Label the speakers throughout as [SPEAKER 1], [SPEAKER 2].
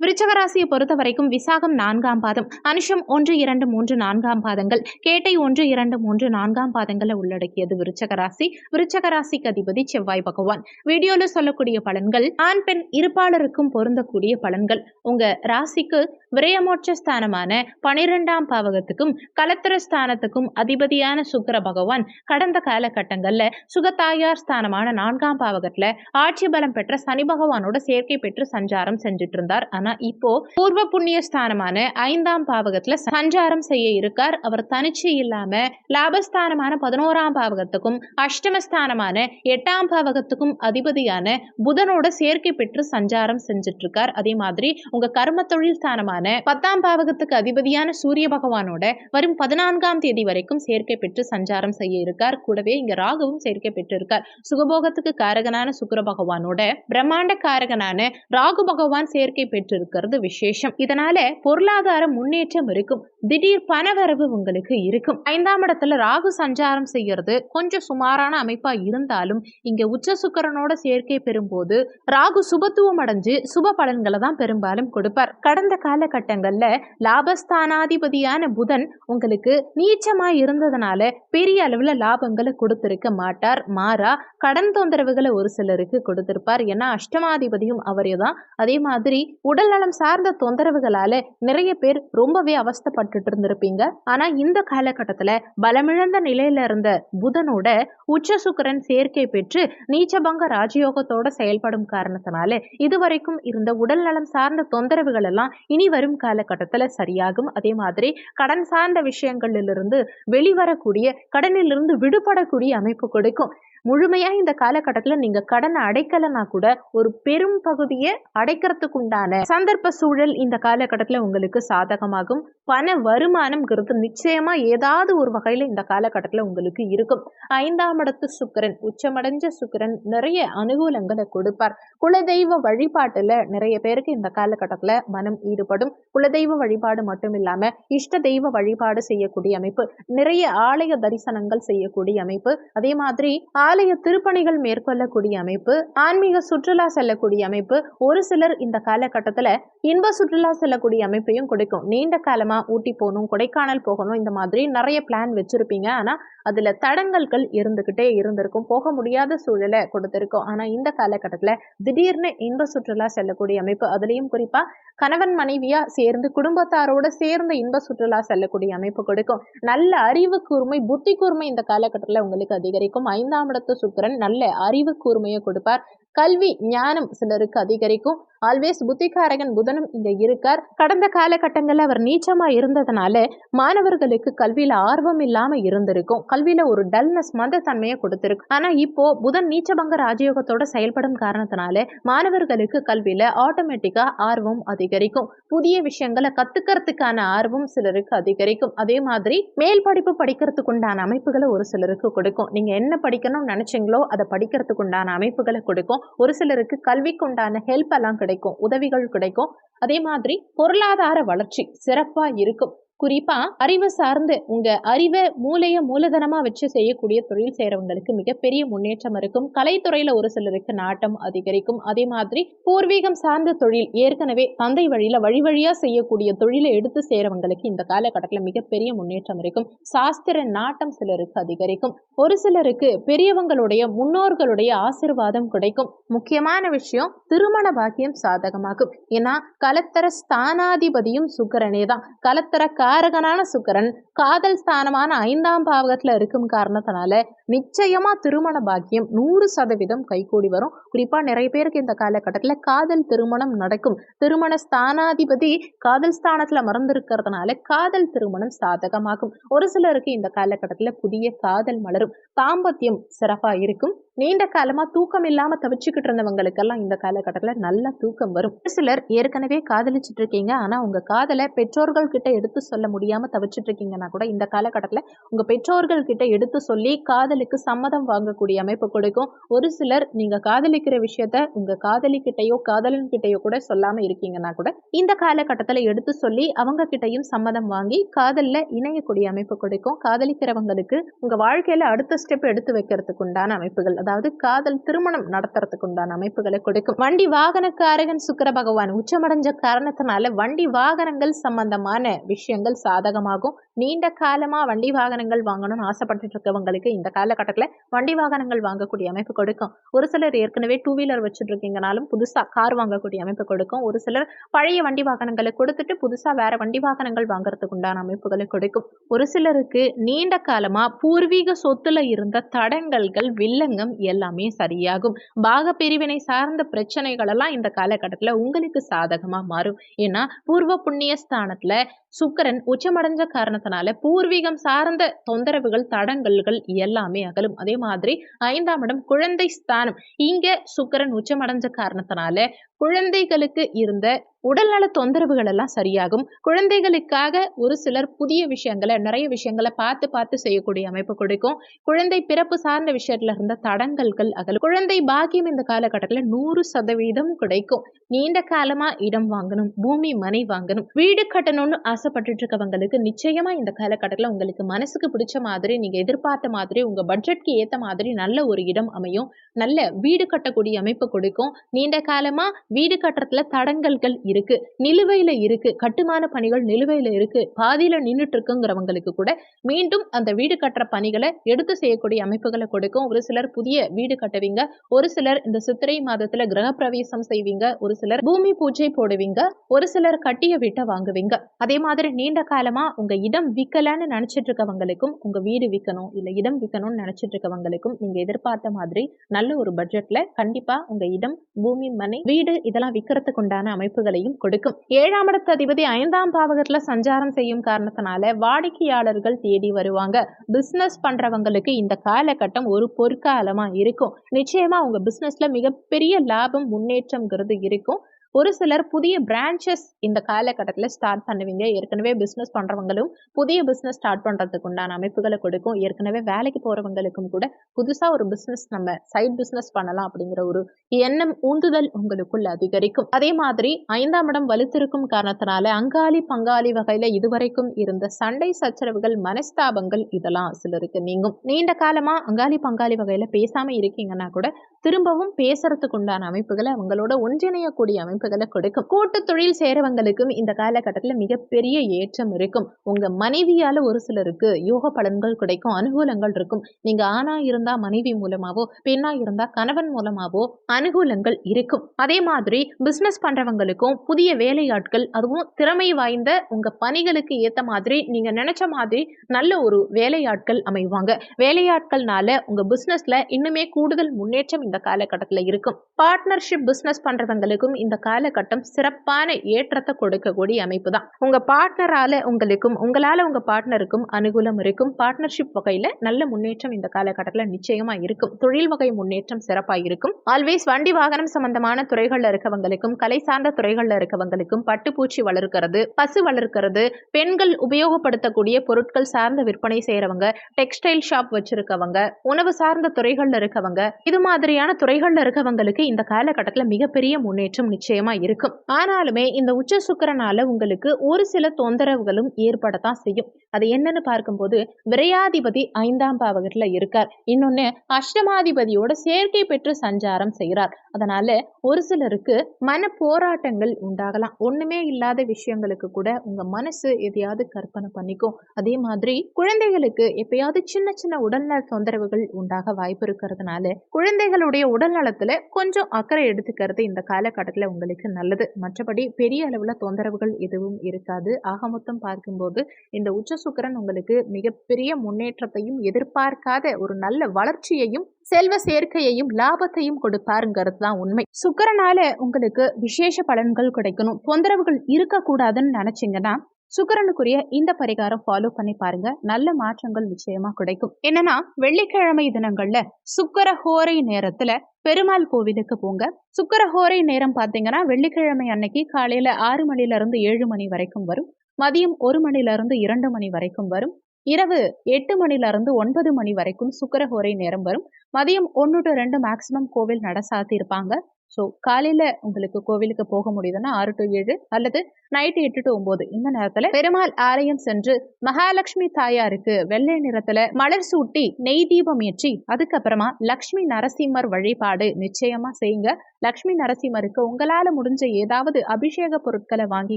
[SPEAKER 1] விருச்சக ராசியை பொறுத்த வரைக்கும் விசாகம் நான்காம் பாதம் அனுஷம் ஒன்று இரண்டு மூன்று நான்காம் பாதங்கள் கேட்டை ஒன்று இரண்டு மூன்று நான்காம் பாதங்களை உள்ளடக்கியது விருச்சக ராசி விருச்சக ராசிக்கு அதிபதி செவ்வாய் பகவான். வீடியோல சொல்லக்கூடிய பலன்கள் ஆண் பெண் இருப்பாளருக்கும் பொருந்தக்கூடிய பலன்கள். உங்க ராசிக்கு விரயமோட்ச ஸ்தானமான பனிரெண்டாம் பாவகத்துக்கும் கலத்திர ஸ்தானத்துக்கும் அதிபதியான சுக்கர பகவான் கடந்த காலகட்டங்கள்ல சுகத்தாயார் ஸ்தானமான நான்காம் பாவகத்துல ஆட்சி பலம் பெற்ற சனி பகவானோட சேர்க்கை பெற்று சஞ்சாரம் செஞ்சுட்டு இருந்தார் ஆனா இப்போ பூர்வ புண்ணிய ஸ்தானமான ஐந்தாம் பாவகத்துல சஞ்சாரம் செய்ய இருக்கார். அவர் தனிச்சு இல்லாம லாபஸ்தானமான பதினோராம் பாவகத்துக்கும் அஷ்டமஸ்தானமான எட்டாம் பாவகத்துக்கும் அதிபதியான புதனோட சேர்க்கை பெற்று சஞ்சாரம் செஞ்சுட்டு இருக்கார் அதே மாதிரி உங்க கர்ம தொழில் ஸ்தானமான பத்தாம் பாவகத்துக்கு அதிபதியான சூரிய பகவானோட வரும் பதினான்காம் தேதி வரைக்கும் சேர்க்கை பெற்று சஞ்சாரம் செய்ய இருக்கார். கூடவே இங்க ராகுவும் சேர்க்கை பெற்றிருக்கார். சுகபோகத்துக்கு காரகனான சுக்கர பகவானோட பிரம்மாண்ட காரகனான ராகு பகவான் சேர்க்கை பெற்று இருக்கிறது விசேஷம். இதனால பொருளாதார முன்னேற்றம் இருக்கும். திடீர் பணவரவு உங்களுக்கு இருக்கும். ஐந்தாம் இடத்துல ராகு சஞ்சாரம் செய்யறது கொஞ்சம் சுமாரான அமைப்பா இருந்தாலும் இங்க உச்ச சுக்கரனோட சேர்க்கை பெறும்போது ராகு சுபத்துவம் அடைஞ்சு சுப பலன்களை தான் பெரும்பாலும் கொடுப்பார். கடந்த காலகட்டங்கள்ல லாபஸ்தானாதிபதியான புதன் உங்களுக்கு நீச்சமா இருந்ததுனால பெரிய அளவுல லாபங்களை கொடுத்திருக்க மாட்டார். மாறா கடன் தொந்தரவுகளை ஒரு சிலருக்கு கொடுத்திருப்பார். ஏன்னா அஷ்டமாதிபதியும் அவரே தான். அதே மாதிரி உடல் நலம் சார்ந்த தொந்தரவுகளால நிறைய பேர் ரொம்பவே அவஸ்தப்பட்டுட்டு இருந்திருப்பீங்க. ஆனா இந்த காலகட்டத்துல பலமிழந்த நிலையில இருந்த புதனோட உச்ச சுக்கரன் சேர்க்கை பெற்று நீச்சபங்க ராஜயோகத்தோட செயல்படும் காரணத்தினால இதுவரைக்கும் இருந்த உடல் நலம் சார்ந்த தொந்தரவுகள் எல்லாம் இனி வரும் காலகட்டத்துல சரியாகும். அதே மாதிரி கடன் சார்ந்த விஷயங்களிலிருந்து வெளிவரக்கூடிய கடனிலிருந்து விடுபடக்கூடிய அமைப்பு கொடுக்கும். முழுமையா இந்த காலகட்டத்துல நீங்க கடனை அடைக்கலைன்னா கூட ஒரு பெரும் பகுதியை அடைக்கிறதுக்கு உண்டான சந்தர்ப்ப சூழல் இந்த காலகட்டத்தில் உங்களுக்கு சாதகமாகும். பண வருமானம்ங்கிறது நிச்சயமா ஏதாவது ஒரு வகையில இந்த காலகட்டத்துல உங்களுக்கு இருக்கும். ஐந்தாம் இடத்து சுக்கரன் உச்சமடைஞ்ச சுக்கரன் நிறைய அனுகூலங்களை கொடுப்பார். குலதெய்வ வழிபாட்டுல நிறைய பேருக்கு இந்த காலகட்டத்துல மனம் ஈடுபடும். குலதெய்வ வழிபாடு மட்டும் இல்லாம இஷ்ட தெய்வ வழிபாடு செய்யக்கூடிய அமைப்பு நிறைய ஆலய தரிசனங்கள் செய்யக்கூடிய அமைப்பு. அதே மாதிரி ஆலய திருப்பணிகள் மேற்கொள்ளக்கூடிய அமைப்பு ஆன்மீக சுற்றுலா செல்லக்கூடிய அமைப்பு ஒரு சிலர் இந்த காலகட்டத்துல இன்ப சுற்றுலா செல்லக்கூடிய அமைப்பையும் கொடுக்கும். நீண்ட காலமா ஊட்டி போகணும் கொடைக்கானல் போகணும் இந்த மாதிரி நிறைய பிளான் வச்சிருப்பீங்க. ஆனா அதுல தடங்கல்கள் இருந்துகிட்டே இருந்திருக்கும். போக முடியாத சூழலை கொடுத்திருக்கும். ஆனா இந்த காலகட்டத்துல திடீர்னு இன்ப சுற்றுலா செல்லக்கூடிய அமைப்பு அதுலயும் குறிப்பா கணவன் மனைவியா சேர்ந்து குடும்பத்தாரோட சேர்ந்து இன்ப சுற்றுலா செல்லக்கூடிய அமைப்பு கொடுக்கும். நல்ல அறிவு கூர்மை புத்தி கூர்மை இந்த காலகட்டத்தில் உங்களுக்கு அதிகரிக்கும். ஐந்தாம் சுக்கிரன் சுக்கரன் நல்ல அறிவு கூர்மையை கொடுப்பார். கல்வி ஞானம் சிலருக்கு அதிகரிக்கும். ஆல்வேஸ் புத்திகாரகன் புதனும் இங்க இருக்கார். கடந்த காலகட்டங்களில் அவர் நீச்சமா இருந்ததுனால மாணவர்களுக்கு கல்வியில ஆர்வம் இல்லாம இருந்திருக்கும். கல்வியில ஒரு டல்னஸ் மந்தத்தன்மையை கொடுத்திருக்கும். ஆனா இப்போ புதன் நீச்சபங்க ராஜயோகத்தோட செயல்படும் காரணத்தினால மாணவர்களுக்கு கல்வியில ஆட்டோமேட்டிக்கா ஆர்வம் அதிகரிக்கும். புதிய விஷயங்களை கத்துக்கிறதுக்கான ஆர்வம் சிலருக்கு அதிகரிக்கும். அதே மாதிரி மேல் படிப்பு படிக்கிறதுக்கு உண்டான அமைப்புகளை ஒரு சிலருக்கு கொடுக்கும். நீங்க என்ன படிக்கணும்னு நினைச்சீங்களோ அதை படிக்கிறதுக்கு உண்டான அமைப்புகளை கொடுக்கும். ஒரு சிலருக்கு கல்விக்கு உண்டான ஹெல்ப் எல்லாம் கிடைக்கும். உதவிகள் கிடைக்கும். அதே மாதிரி பொருளாதார வளர்ச்சி சிறப்பாக இருக்கும். குறிப்பா அறிவு சார்ந்து உங்க அறிவை மூளைய மூலதனமா வச்சு செய்யக்கூடிய தொழில் செய்யறவங்களுக்கு மிகப்பெரிய முன்னேற்றம் இருக்கும். கலைத்துறையில ஒரு சிலருக்கு நாட்டம் அதிகரிக்கும். அதே மாதிரி பூர்வீகம் சார்ந்த தொழில் ஏற்கனவே தந்தை வழியில வழி வழியா செய்யக்கூடிய தொழிலை எடுத்து செய்யறவங்களுக்கு இந்த காலகட்டத்தில் மிகப்பெரிய முன்னேற்றம் இருக்கும். சாஸ்திர நாட்டம் சிலருக்கு அதிகரிக்கும். ஒரு சிலருக்கு பெரியவங்களுடைய முன்னோர்களுடைய ஆசிர்வாதம் கிடைக்கும். முக்கியமான விஷயம் திருமண பாக்கியம் சாதகமாகும். ஏன்னா கலத்தர ஸ்தானாதிபதியும் சுக்கரனே தான். கலத்தர காரகனான சுக்கரன் காதல் ஸ்தானமான ஐந்தாம் பாவகத்துல இருக்கும் காரணத்தினால நிச்சயமா திருமண பாக்கியம் நூறு சதவீதம் கைகூடி வரும். குறிப்பா நிறைய பேருக்கு இந்த காலகட்டத்துல காதல் திருமணம் நடக்கும். திருமண ஸ்தானாதிபதி காதல் ஸ்தானத்துல மறந்திருக்கிறதுனால காதல் திருமணம் சாதகமாகும். ஒரு சிலருக்கு இந்த காலகட்டத்துல புதிய காதல் மலரும். தாம்பத்தியம் சிறப்பா இருக்கும். நீண்ட காலமா தூக்கம் இல்லாம தவிச்சுக்கிட்டு இருந்தவங்களுக்கெல்லாம் இந்த காலகட்டத்துல நல்ல தூக்கம் வரும். ஒரு சிலர் ஏற்கனவே காதலிச்சிட்டு இருக்கீங்க. ஆனா உங்க காதலை பெற்றோர்கள் கிட்ட எடுத்து சொல்ல முடியாம தவிச்சிட்டு இருக்கீங்கன்னா கூட இந்த காலகட்டத்துல உங்க பெற்றோர்கள் கிட்ட எடுத்து சொல்லி காதலுக்கு சம்மதம் வாங்கக்கூடிய அமைப்பு கொடுக்கும். ஒரு சிலர் நீங்க காதலிக்கிற விஷயத்த உங்க காதலி கிட்டயோ காதலன் கிட்டையோ கூட சொல்லாம இருக்கீங்கன்னா கூட இந்த காலகட்டத்துல எடுத்து சொல்லி அவங்க கிட்டையும் சம்மதம் வாங்கி காதல்ல இணையக்கூடிய அமைப்பு கொடுக்கும். காதலிக்கிறவங்களுக்கு உங்க வாழ்க்கையில அடுத்த ஸ்டெப் எடுத்து வைக்கிறதுக்கு உண்டான அமைப்புகள். அதாவது காதல் திருமணம் நடத்துறதுக்கு உண்டான அமைப்புகளை கொடுக்கும். வண்டி வாகனக்காரகன் சுக்கர பகவான் உச்சமடைஞ்ச காரணத்தினால வண்டி வாகனங்கள் சம்பந்தமான விஷயங்கள் சாதகமாகும். நீண்ட காலமா வண்டி வாகனங்கள் வாங்கணும்னு ஆசைப்பட்டு இருக்கவங்களுக்கு இந்த காலகட்டத்தில் வண்டி வாகனங்கள் வாங்கக்கூடிய அமைப்பு கொடுக்கும். ஒரு சிலர் ஏற்கனவே டூ வீலர் வச்சுட்டு இருக்கீங்கனாலும் புதுசா கார் வாங்கக்கூடிய அமைப்பு கொடுக்கும். ஒரு சிலர் பழைய வண்டி வாகனங்களை கொடுத்துட்டு புதுசா வேற வண்டி வாகனங்கள் வாங்குறதுக்கு உண்டான அமைப்புகளை கொடுக்கும். ஒரு சிலருக்கு நீண்ட காலமா பூர்வீக சொத்துல இருந்த தடங்கல்கள் வில்லங்கம் எல்லாமே சரியாகும். பாக பிரிவினை சார்ந்த பிரச்சனைகள் எல்லாம் இந்த காலகட்டத்தில் உங்களுக்கு சாதகமாக மாறும். ஏன்னா பூர்வ புண்ணிய ஸ்தானத்தில் சுக்கரன் உச்சமடைஞ்ச காரணத்தினால பூர்வீகம் சார்ந்த தொந்தரவுகள் தடங்கல்கள் எல்லாமே அகலும். அதே மாதிரி ஐந்தாம் இடம் குழந்தை ஸ்தானம். இங்கே சுக்கரன் உச்சமடைஞ்ச காரணத்தினால குழந்தைகளுக்கு இருந்த உடல்நல தொந்தரவுகள் எல்லாம் சரியாகும். குழந்தைகளுக்காக ஒரு சிலர் புதிய விஷயங்களை நிறைய விஷயங்களை பார்த்து பார்த்து செய்யக்கூடிய அமைப்பு கொடுக்கும். குழந்தை பிறப்பு சார்ந்த விஷயத்துல இருந்த தட தடங்கல்கள் அகலும் குழந்தை பாக்கியம் இந்த காலகட்டத்தில் நூறு சதவீதம் கிடைக்கும். நீண்ட காலமா இடம் வாங்கணும் பூமி மனை வாங்கணும் வீடு கட்டணும்னு ஆசைப்பட்டுட்டு இருக்கவங்களுக்கு நிச்சயமா இந்த காலகட்டத்தில் உங்களுக்கு மனசுக்கு பிடிச்ச மாதிரி நீங்க எதிர்பார்த்த மாதிரி உங்க பட்ஜெட்க்கு ஏத்த மாதிரி நல்ல ஒரு இடம் அமையும். நல்ல வீடு கட்டக்கூடிய அமைப்பு கொடுக்கும். நீண்ட காலமா வீடு கட்டுறதுல தடங்கல்கள் இருக்கு நிலுவையில இருக்கு கட்டுமான பணிகள் நிலுவையில இருக்கு பாதியில நின்றுட்டு இருக்குங்கிறவங்களுக்கு கூட மீண்டும் அந்த வீடு கட்டுற பணிகளை எடுத்து செய்யக்கூடிய அமைப்புகளை கொடுக்கும். ஒரு சிலர் புதிய வீடு கட்டுவீங்க. ஒரு சிலர் இந்த சித்திரை மாதத்துல கிரகப்பிரவேசம் செய்வீங்க. ஒரு சிலர் பூமி பூஜை போடுவீங்க. ஒரு சிலர் கட்டிய வீட்டை வாங்குவீங்க. அதே மாதிரி நீண்ட காலமா உங்க இடம் விற்கலன்னு நினைச்சிட்டு இருக்கவங்களுக்கும் உங்க வீடு விற்கணும் இல்ல இடம் விற்கணும்னு நினைச்சிட்டு இருக்கவங்களுக்கும் நீங்க எதிர்பார்த்த மாதிரி நல்ல ஒரு பட்ஜெட்ல கண்டிப்பா உங்க இடம் பூமி மனை வீடு இதெல்லாம் விற்கிறதுக்கு உண்டான அமைப்புகளையும் கொடுக்கும். ஏழாம் இடத்து அதிபதி ஐந்தாம் பாவகத்துல சஞ்சாரம் செய்யும் காரணத்தினால வாடிக்கையாளர்கள் தேடி வருவாங்க. பிசினஸ் பண்றவங்களுக்கு இந்த காலகட்டம் ஒரு பொற்காலமா இருக்கும். நிச்சயமா உங்கள் பிசினஸ்ல மிகப்பெரிய லாபம் முன்னேற்றங்கிறது இருக்கும். ஒரு சிலர் புதிய பிரான்ச்சஸ் இந்த காலகட்டத்தில் ஸ்டார்ட் பண்ணுவீங்க. ஏற்கனவே பிஸ்னஸ் பண்ணுறவங்களும் புதிய பிஸ்னஸ் ஸ்டார்ட் பண்ணுறதுக்கு உண்டான அமைப்புகளை கொடுக்கும். ஏற்கனவே வேலைக்கு போகிறவங்களுக்கும் கூட புதுசாக ஒரு பிஸ்னஸ் நம்ம சைட் பிஸ்னஸ் பண்ணலாம் அப்படிங்கிற ஒரு எண்ணம் உந்துதல் உங்களுக்குள்ள அதிகரிக்கும். அதே மாதிரி ஐந்தாம் இடம் வலுத்திருக்கும் காரணத்தினால அங்காளி பங்காளி வகையில் இதுவரைக்கும் இருந்த சண்டை சச்சரவுகள் மனஸ்தாபங்கள் இதெல்லாம் சிலருக்கு நீங்கும். நீண்ட காலமாக அங்காளி பங்காளி வகையில் பேசாமல் இருக்கீங்கன்னா கூட திரும்பவும் பேசுறதுக்கு உண்டான அமைப்புகளை அவங்களோட ஒன்றிணையக்கூடிய அமைப்புகளை கொடுக்கும். கூட்டு தொழில் சேரவங்களுக்கும் இந்த காலகட்டத்தில் மிகப்பெரிய ஏற்றம் இருக்கும். உங்க மனைவியால ஒரு சிலருக்கு யோக பலன்கள் கிடைக்கும் அனுகூலங்கள் இருக்கும். நீங்க ஆணா இருந்தா மனைவி மூலமாவோ பெண்ணா இருந்தா கணவன் மூலமாவோ அனுகூலங்கள் இருக்கும். அதே மாதிரி பிசினஸ் பண்றவங்களுக்கும் புதிய வேலையாட்கள் அதுவும் திறமை வாய்ந்த உங்க பணிகளுக்கு ஏத்த மாதிரி நீங்க நினைச்ச மாதிரி நல்ல ஒரு வேலையாட்கள் அமைவாங்க. வேலையாட்கள்னால உங்க பிசினஸ்ல இன்னுமே கூடுதல் முன்னேற்றம் இந்த காலகட்டத்தில் இருக்கும். பார்ட்னர்ஷிப் பிஸ்னஸ் பண்றவங்களுக்கும் இந்த காலகட்டம் சிறப்பான ஏற்றத்தை கொடுக்கக்கூடிய அமைப்பு தான் உங்க பார்ட்னரால உங்களுக்கும் உங்களால உங்க பார்ட்னருக்கும் அனுகூலம் இருக்கும். பார்ட்னர்ஷிப் வகையில நல்ல முன்னேற்றம் இந்த காலகட்டத்தில் நிச்சயமா இருக்கும். தொழில் வகை முன்னேற்றம் சிறப்பா இருக்கும். ஆல்வேஸ் வண்டி வாகனம் சம்பந்தமான துறைகள்ல இருக்கவங்களுக்கும் கலை சார்ந்த துறைகள்ல இருக்கவங்களுக்கும் பட்டுப்பூச்சி வளர்க்கிறது பசு வளர்க்கிறது பெண்கள் உபயோகப்படுத்தக்கூடிய பொருட்கள் சார்ந்த விற்பனை செய்யறவங்க டெக்ஸ்டைல் ஷாப் வச்சிருக்கவங்க உணவு சார்ந்த துறைகள்ல இருக்கவங்க இது மாதிரியான துறைகள்ல இருக்கவங்களுக்கு இந்த காலகட்டத்தில் மிகப்பெரிய முன்னேற்றம் நிச்சயமா இருக்கும். ஆனாலுமே இந்த உச்ச சுக்கிரனால உங்களுக்கு ஒரு சில தொந்தரவுகளும் ஏற்படத்தான் செய்யும். அது என்னன்னு பார்க்கும்போது விரையாதிபதி ஐந்தாம் பாவகத்துல இருக்கார். இன்னொன்னு அஷ்டமாதிபதியோட சேர்க்கை பெற்று சஞ்சாரம் செய்கிறார் அதனால ஒரு சிலருக்கு மன போராட்டங்கள் உண்டாகலாம். ஒண்ணுமே இல்லாத விஷயங்களுக்கு கூட உங்க மனசு எதையாவது கற்பனை பண்ணிக்கும். அதே மாதிரி குழந்தைகளுக்கு எப்பயாவது சின்ன சின்ன உடல்நல தொந்தரவுகள் உண்டாக வாய்ப்பு இருக்கிறதுனால குழந்தைகளுடைய உடல்நலத்துல கொஞ்சம் அக்கறை எடுத்துக்கிறது இந்த காலகட்டத்தில் உங்களுக்கு நல்லது. மற்றபடி பெரிய அளவுல தொந்தரவுகள் எதுவும் இருக்காது. ஆக மொத்தம் பார்க்கும்போது இந்த உச்ச சுக்கரன் உங்களுக்கு மிகப்பெரிய முன்னேற்றத்தையும் எதிர்பார்க்காத ஒரு நல்ல வளர்ச்சியையும் செல்வ சேர்க்கையையும் லாபத்தையும் கொடுப்பாருங்கிறது தான் உண்மை. சுக்கரனால உங்களுக்கு விசேஷ பலன்கள் கிடைக்கணும். தொந்தரவுகள் இருக்கக்கூடாதுன்னு நினைச்சிங்கன்னா சுக்கரனுக்குரிய இந்த பரிகாரம் ஃபாலோ பண்ணி பாருங்க. நல்ல மாற்றங்கள் நிச்சயமா கிடைக்கும். என்னன்னா வெள்ளிக்கிழமை தினங்கள்ல சுக்கர ஹோரை நேரத்துல பெருமாள் கோவிலுக்கு போங்க. சுக்கர ஹோரை நேரம் பாத்தீங்கன்னா வெள்ளிக்கிழமை அன்னைக்கு காலையில ஆறு மணில இருந்து ஏழு மணி வரைக்கும் வரும். மதியம் ஒரு மணிலிருந்து இரண்டு மணி வரைக்கும் வரும். இரவு எட்டு மணிலிருந்து ஒன்பது மணி வரைக்கும் சுக்கரஹோரை நேரம் வரும். மதியம் ஒன்று டு ரெண்டு மேக்சிமம் கோவில் நட சாத்தி இருப்பாங்க ஸோ காலையில் உங்களுக்கு கோவிலுக்கு போக முடியுதுன்னா ஆறு டு ஏழு அல்லது நைட்டு எட்டு டு ஒன்பது இந்த நேரத்தில் பெருமாள் ஆலயம் சென்று மகாலட்சுமி தாயாருக்கு வெள்ளை நிறத்துல மலர் சூட்டி நெய் தீபம் ஏற்றி அதுக்கப்புறமா லக்ஷ்மி நரசிம்மர் வழிபாடு நிச்சயமா செய்யுங்க. லக்ஷ்மி நரசிம்மருக்கு உங்களால முடிஞ்ச ஏதாவது அபிஷேக பொருட்களை வாங்கி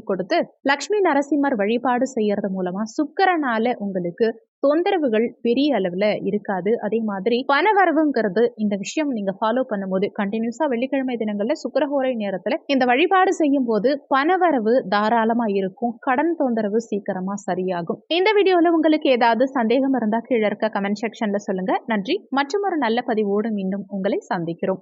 [SPEAKER 1] கொடுத்து லக்ஷ்மி நரசிம்மர் வழிபாடு செய்யறது மூலமா சுக்கரனால உங்களுக்கு தொந்தரவுகள் பெரிய அளவில் இருக்காது. அதே மாதிரி பணவரவுங்கிறது இந்த விஷயம் நீங்க ஃபாலோ பண்ணும்போது கண்டினியூஸா வெள்ளிக்கிழமை தினங்கள்ல சுக்கரஹோரை நேரத்துல இந்த வழிபாடு செய்யும் போது பணவரவு தாராளமா இருக்கும். கடன் தொந்தரவு சீக்கிரமா சரியாகும். இந்த வீடியோல உங்களுக்கு ஏதாவது சந்தேகம் இருந்தா கீழே இருக்க கமெண்ட் செக்ஷன்ல சொல்லுங்க. நன்றி. மற்றும் ஒரு நல்ல பதிவோடு மீண்டும் உங்களை சந்திக்கிறோம்.